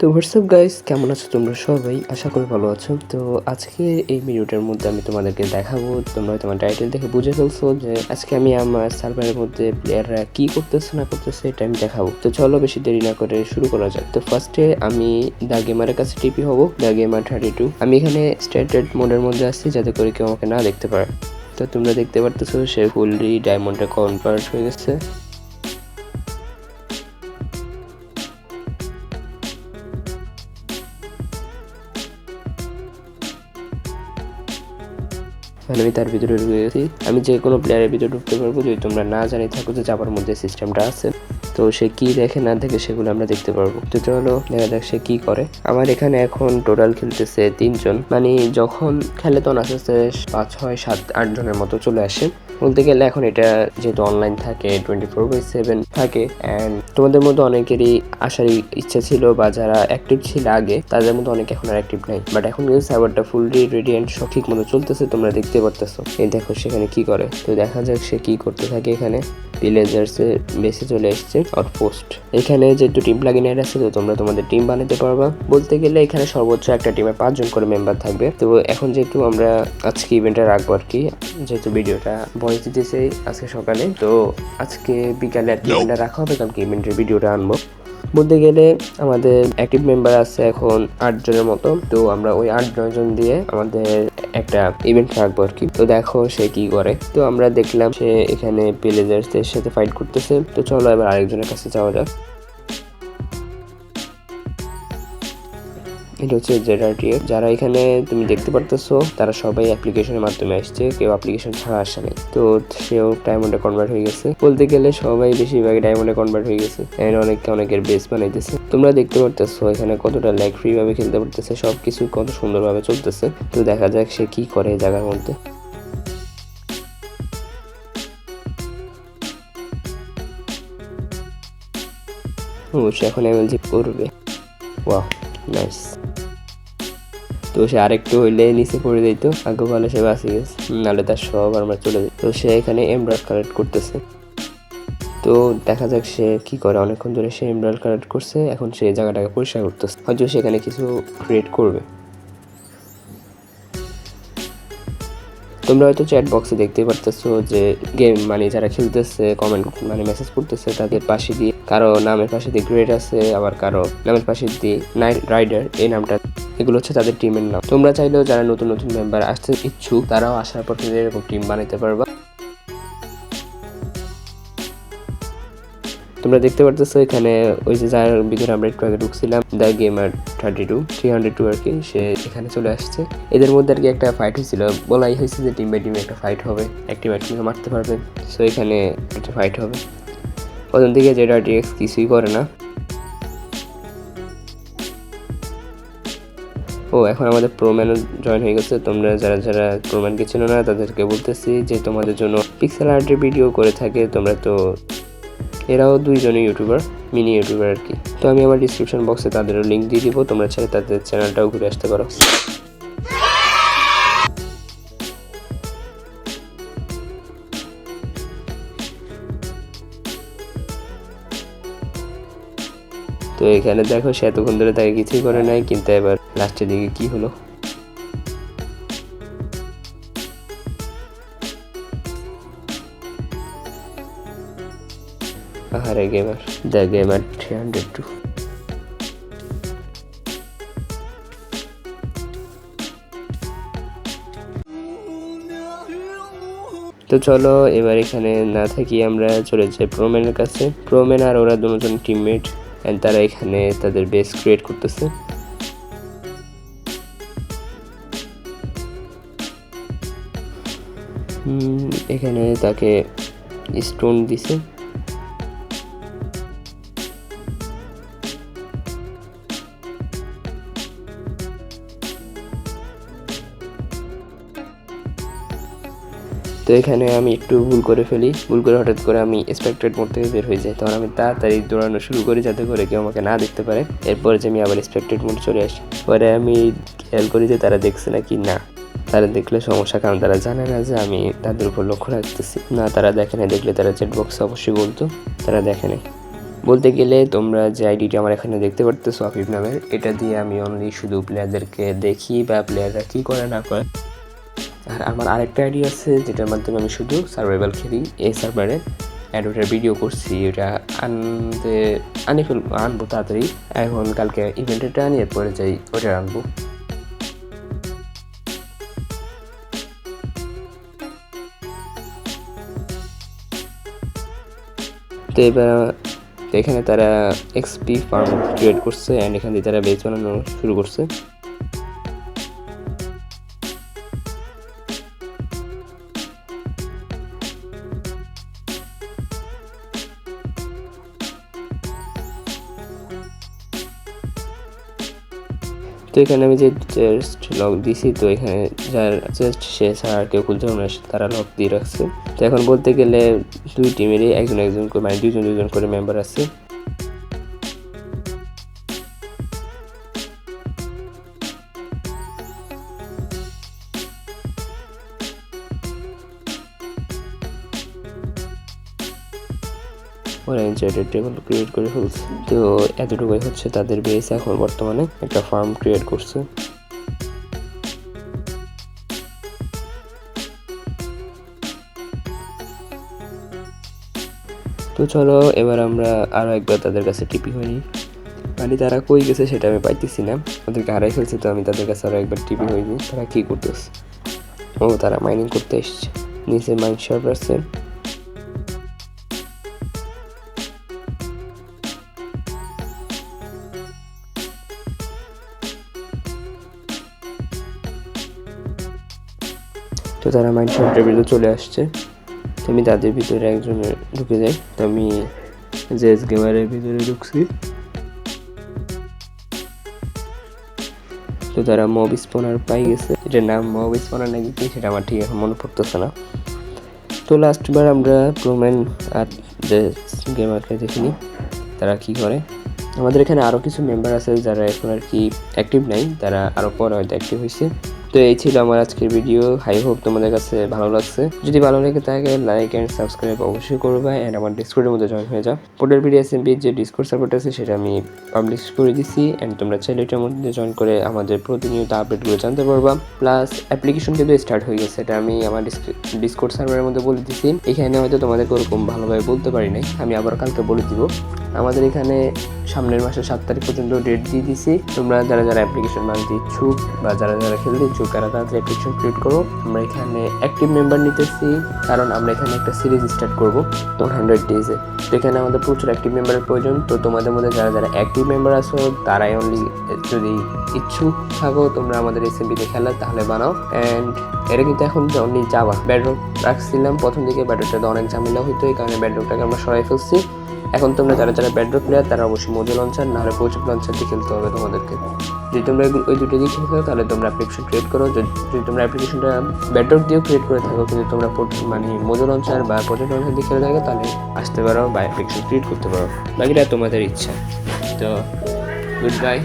তো WhatsApp guys কেমন আছো তোমরা সবাই? আশা করি ভালো আছো। তো আজকে এই ভিডিওটার মধ্যে আমি তোমাদেরকে দেখাবো, তোমরা হয়তো আমার টাইটেল দেখে বুঝে ফেলছো যে আজকে আমি আমার সার্ভারের মধ্যে প্লেয়াররা কি করতেছে, না করতেছে, এটা আমি দেখাবো। তো চলো বেশি দেরি না করে শুরু করা যাক। তো ফার্স্টে আমি দ্য গেমারের কাছে টিপি হব দ্য গেমার থার্টি টু আমি এখানে স্ট্যান্ডার্ড মোডের মধ্যে আসছি যাতে করে কেউ আমাকে না দেখতে পারে। তো তোমরা দেখতে পারতেছো, সে ফুললি ডায়মন্ডে কনভার্ট হয়ে গেছে। মানে আমি তার ভিতরে ঢুকে গেছি। আমি যে কোনো প্লেয়ারের ভিতরে ঢুকতে পারব যদি তোমরা না জানি, থাকো যে যাবার মধ্যে সিস্টেমটা আছে। তো সে কি দেখে না দেখে সেগুলো আমরা দেখতে পারব। তো চলো, দেখা যাক সে কি করে। আমার এখানে এখন টোটাল খেলতেছে তিনজন। মানে যখন খেলে তখন আস্তে আস্তে পাঁচ, ছয়, সাত, আট জনের মতো চলে আসে। বলতে গেলে এখন এটা যেহেতু অনলাইন থাকে টোয়েন্টি ফোর বাই সেভেন থাকে অ্যান্ড তোমাদের মধ্যে অনেকেরই আসার ইচ্ছা ছিল বা যারা অ্যাক্টিভ ছিল আগে, তাদের মধ্যে অনেকে এখন আর অ্যাক্টিভ নাই। বাট এখন কিন্তু সার্ভারটা ফুললি রেডি অ্যান্ড সব ঠিক মতো চলতেছে, তোমরা দেখতে পারতেছো। এই দেখো সেখানে কি করে। তো দেখা যাক সে কি করতে থাকে এখানে। ভিলেজার্সে বেসে চলে এসছে আর পোস্ট এখানে যেহেতু টিম প্লাগিন এর আছে, তো তোমরা তোমাদের টিম বানাতে পারবা। বলতে গেলে এখানে সর্বোচ্চ একটা টিমে পাঁচজন করে মেম্বার থাকবে। তো এখন যেহেতু আমরা আজকে ইভেন্টটা রাখব আর কি, যেহেতু ভিডিওটা ভয়েস দিতেছে আজকে সকালে তো আজকে বিকালে আর কি রাখা হবে কালকে ইভেন্টের ভিডিওটা আনব। বলতে গেলে আমাদের অ্যাক্টিভ মেম্বার আছে এখন আটজনের মতো তো আমরা ওই আট জন দিয়ে আমাদের একটা ইভেন্ট রাখব আর কি। তো দেখো সে কি করে। তো আমরা দেখলাম সে এখানে প্লেজার্সদের সাথে ফাইট করতেছে তো চলো এবার আরেকজনের কাছে যাওয়া যাক। এটা হচ্ছে জেডারটিএফ যারা এখানে তুমি দেখতে পারতেছো, তারা সবাই অ্যাপ্লিকেশনের মাধ্যমে আসছে, কেউ অ্যাপ্লিকেশন ছাড়া আসে নাই। তো সেও ডায়মন্ডে কনভার্ট হয়ে গেছে। বলতে গেলে সবাই বেশিরভাগ ডায়মন্ডে কনভার্ট হয়ে গেছে। এর অনেকে অনেকের বেস বানাইতেছে। তোমরা দেখতে পারতেছো এখানে কতটা ল্যাগ ফ্রি ভাবে খেলতে পারতেছে, সবকিছু কত সুন্দরভাবে চলতেছে। তো দেখা যাক সে কি করে এই জায়গার মধ্যে। অবশ্যই এখন এমএলজি করবে। ওয়াও। নাইস তো সে আরেকটু হইলে নিচে পড়ে দিত ভালো সে বাঁচি গেছে। নাহলে তার সব আমরা চলে যাই। তো সে এখানে এমব্রয়েড কালেক্ট করতেছে। তো দেখা যাক সে কি করে। অনেকক্ষণ ধরে সে এমব্রয়েড কালেক্ট করছে। এখন সে জায়গাটাকে পরিষ্কার করতেছে। হয়তো সেখানে কিছু ক্রিয়েট করবে। তোমরা হয়তো চ্যাট বক্সে দেখতে পারতেছো যে গেম মানে যারা খেলতেছে কমেন্ট মানে মেসেজ করতেছে তাদের পাশে দিয়ে কারও নামের পাশে দিয়ে গ্রেট আছে, আবার কারও নামের পাশে দিয়ে নাইট রাইডার এই নামটা, এগুলো হচ্ছে তাদের টিমের নাম। তোমরা চাইলেও যারা নতুন নতুন মেম্বার আসতে ইচ্ছুক, তারাও আসার পর এরকম টিম বানাতে পারবা। তোমরা দেখতে পারতেছো এখানে ওই যে যার ভিতরে আমরা একটু আগে ঢুকছিলাম, the gamer thirty two, three hundred two আর কি, সে এখানে চলে আসছে। এদের মধ্যে আর কি একটা ফাইট হয়েছিল। বলাই হয়েছে যে টিম বাই টিমে একটা ফাইট হবে, একটি ম্যাটকে মারতে পারবে। সো এখানে একটা ফাইট হবে। প্রথম থেকে যেটা টিএক্স কিছুই করে না। ও, এখন আমাদের প্রোম্যানও জয়েন হয়ে গেছে। তোমরা যারা যারা প্রোম্যানকে চেনো না, তাদেরকে বলতেছি যে তোমাদের জন্য পিক্সেল আর্টের ভিডিও করে থাকে। তোমরা তো এরাও দুইজনই ইউটিউবার, মিনি ইউটিউবার আর কি। তো আমি আমার ডিসক্রিপশন বক্সে তাদেরও লিঙ্ক দিয়ে দিব, তোমরা চাইলে তাদের চ্যানেলটাও ঘুরে আসতে পারো। তো এখানে দেখো, সে এতক্ষণ ধরে তাকে কিছুই করে নাই, কিন্তু এবার লাস্টের দিকে কি হলো? The gamer three hundred two তো চলো, এবার এখানে না থাকি আমরা চলে যাই প্রোম্যানের কাছে। প্রোম্যান আর ওরা দুজন টিমমেট অ্যান্ড তারা এখানে তাদের বেস ক্রিয়েট করতেছে। এখানে তাকে স্টোন দিছে। তো এখানে আমি একটু ভুল করে ফেলি। ভুল করে হঠাৎ করে আমি এক্সপেক্টেড মোড থেকে বের হয়ে যাই। তখন আমি তাড়াতাড়ি দৌড়ানো শুরু করি যাতে করে কেউ আমাকে না দেখতে পারে। এরপরে যে আমি আবার এক্সপেক্টেড মোড চলে আসি। পরে আমি খেয়াল করি যে তারা দেখছে নাকি না। তারা দেখলে সমস্যা, কারণ তারা জানে না যে আমি তাদের উপর লক্ষ্য রাখতেছি। না, তারা দেখে না দেখলে তারা চ্যাট বক্সে অবশ্যই বলতো, তারা দেখে নাই। বলতে গেলে তোমরা যে আইডিটা আমার এখানে দেখতে পারতেছো আফিফ নামের, এটা দিয়ে আমি অনলি শুধু প্লেয়ারদেরকে দেখি বা প্লেয়াররা কী করে, না করে। আর আমার আরেকটা আইডি আছে, যেটার মাধ্যমে আমি শুধু সার্ভাইভাল খেলি, এই সার্ভারে অ্যাড ওটার ভিডিও করছি ওটা আনতে আনি আনব তাড়াতাড়ি। এখন কালকে ইভেন্টেটা আনি এরপরে যাই, ওটা আনব। তো এবার, এখানে তারা এক্সপি ফার্ম ক্রিয়েট করছে অ্যান্ড এখান থেকে তারা বেচ বানানো শুরু করছে। তো এখানে আমি যে চেস্ট লক দিছি, তো এখানে যার চেস্ট সে ছাড়া কেউ খুলতে পারবে না তারা লক দিয়ে রাখছে। তো এখন বলতে গেলে দুই টিমেরই একজন একজন করে মানে দুজন দুজন করে মেম্বার আছে। ওরা ইনসাইডের টেবিল ক্রিয়েট করে ফেলছে। তো এতটুকুই হচ্ছে তাদের বেস এখন বর্তমানে একটা ফার্ম ক্রিয়েট করছে। তো চলো, এবার আমরা আরও একবার তাদের কাছে টিপি হইনি মানে তারা কই গেছে সেটা আমি পাইতেছি না। ওদেরকে হারাই ফেলছি তো আমি তাদের কাছে আরও একবার টিপি হইনি। তারা কী করতেছে? ও, তারা মাইনিং করতে এসছে। নিচে মাইন শপ আছে। তো তারা মাইন্ড ভিতরে চলে আসছে। তো আমি তাদের ভিতরে একজনে ঢুকে যাই। তো আমি জেস গেমারের ভিতরে ঢুকছি। তো তারা মব স্পনার পাই গেছে। এটার নাম মব স্পনার নাকি কি সেটা আমার ঠিক এখন মনে পড়তেছে না। তো লাস্টবার আমরা প্রোম্যান আর যে গেমারকে দেখিনি তারা কি করে। আমাদের এখানে আরও কিছু মেম্বার আছে যারা এখন আর কি অ্যাক্টিভ নাই, তারা আরও পরে হয়তো অ্যাক্টিভ হয়েছে তো এই ছিল আমার আজকের ভিডিও হাই হোপ তোমাদের কাছে ভালো লাগছে। যদি ভালো লেগে থাকে লাইক অ্যান্ড সাবস্ক্রাইব অবশ্যই করবে অ্যান্ড আমার ডিসকোর্ডের মধ্যে জয়েন হয়ে যাও। পোর্টাল ভিডিও এসএমপি যে ডিসকোর্ড সাপোর্ট আছে, সেটা আমি পাবলিশ করে দিছি অ্যান্ড তোমরা চাইলে এটার মধ্যে জয়েন করে আমাদের প্রতিনিয়ত আপডেটগুলো জানতে পারবা। প্লাস অ্যাপ্লিকেশন কিন্তু স্টার্ট হয়ে গেছে, এটা আমি আমার ডিসকোর্ড সার্ভারের মধ্যে বলে দিছি। এখানে হয়তো তোমাদেরকে ওরকম ভালোভাবে বলতে পারি নাই। আমি আবার কালকে বলে দিব। আমাদের এখানে সামনের মাসের সাত তারিখ পর্যন্ত ডেট দিয়ে দিছি তোমরা যারা যারা অ্যাপ্লিকেশন বানাতে ইচ্ছুক বা যারা যারা খেলতে ইচ্ছুক, তারা তাড়াতাড়ি অ্যাপ্লিকেশন ক্রিয়েট করো। আমরা এখানে অ্যাক্টিভ মেম্বার নিতেছি, কারণ আমরা এখানে একটা সিরিজ স্টার্ট করব তোমার হান্ড্রেড ডেজে তো এখানে আমাদের প্রচুর অ্যাক্টিভ মেম্বারের প্রয়োজন। তো তোমাদের মধ্যে যারা যারা অ্যাক্টিভ মেম্বার আছো, তারাই অনলি যদি ইচ্ছুক থাকো, তোমরা আমাদের এসএমবিতে খেলা, তাহলে বানাও। অ্যান্ড এটা কিন্তু এখন অনলি যাওয়া ব্যাডরক রাখছিলাম। প্রথম দিকে ব্যাডরকটাতে অনেক ঝামেলা হতো এই কারণে ব্যাডরকটাকে আমরা সরাই ফেলছি। এখন তোমরা যারা যারা ব্যাডরক প্লেয়ার তারা অবশ্যই মজু লঞ্চার নাহলে প্রচুর লঞ্চার দিয়ে খেলতে হবে তোমাদেরকে। যদি তোমরা ওই দুটো দিয়ে খেলতে তাহলে তোমরা অ্যাপ্লিকেশন ক্রিয়েট করো। যদি তোমরা অ্যাপ্লিকেশনটা ব্যাডরক দিয়েও ক্রিয়েট করে থাকো, কিন্তু তোমরা মানে মোজো লঞ্চার বা প্রজেক্ট লঞ্চার দিয়ে খেলে থাকো, তাহলে আসতে পারো বা অ্যাপ্লিকেশন ক্রিয়েট করতে পারো। বাকিটা তোমাদের ইচ্ছা। তো গুড বাই